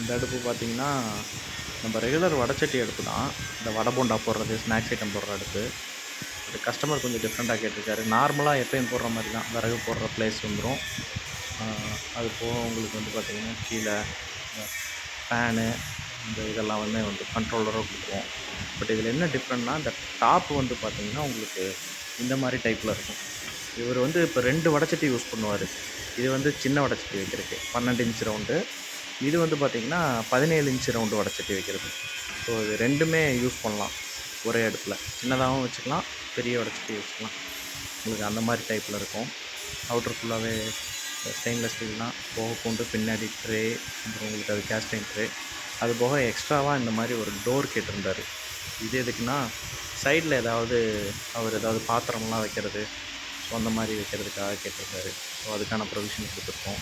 இந்த அடுப்பு பார்த்தீங்கன்னா நம்ம ரெகுலர் வடச்சட்டி அடுப்பு தான். இந்த வடை போண்டா போடுறது ஸ்நாக்ஸ் ஐட்டம் போடுற அடுப்பு. அது கஸ்டமர் கொஞ்சம் டிஃப்ரெண்ட்டாக கேட்டிருக்காரு. நார்மலாக எப்பயும் போடுற மாதிரி தான். விறகு போடுற பிளேஸ் வந்துடும் அது போக உங்களுக்கு வந்து பார்த்திங்கன்னா கீழே ஃபேனு இந்த இதெல்லாம் வந்து வந்து கண்ட்ரோலராக கொடுத்துருவோம் பட் இதில் என்ன டிஃப்ரெண்ட்னா இந்த டாப் வந்து பார்த்திங்கன்னா உங்களுக்கு இந்த மாதிரி டைப்பில் இருக்கும். இவர் வந்து இப்போ ரெண்டு வடச்சட்டி யூஸ் பண்ணுவார். இது வந்து சின்ன வடச்சட்டி வைக்கிறதுக்கு. பன்னெண்டு இன்ச் ரவுண்டு இது வந்து பார்த்திங்கன்னா பதினேழு இன்ச் ரவுண்டு வடச்சட்டி வைக்கிறது. ஸோ இது ரெண்டுமே யூஸ் பண்ணலாம் ஒரே அடுப்பில். சின்னதாகவும் வச்சுக்கலாம் பெரிய வடச்சட்டி வச்சுக்கலாம். உங்களுக்கு அந்த மாதிரி டைப்பில் இருக்கும். அவுட்ரு ஃபுல்லாகவே ஸ்டெயின்லெஸ் ஸ்டீல்னால் போக கொண்டு பின்னாடி ட்ரே அப்புறம் உங்களுக்கு அது கேஸ்டைன் ட்ரே அது போக எக்ஸ்ட்ராவாக இந்த மாதிரி ஒரு டோர் கேட்டிருந்தாரு இது எதுக்குன்னா சைடில் ஏதாவது அவர் ஏதாவது பாத்திரம்லாம் வைக்கிறது. ஸோ அந்த மாதிரி வைக்கிறதுக்காக கேட்டிருந்தாரு. ஸோ அதுக்கான ப்ரொவிஷன் கொடுத்துருக்கோம்.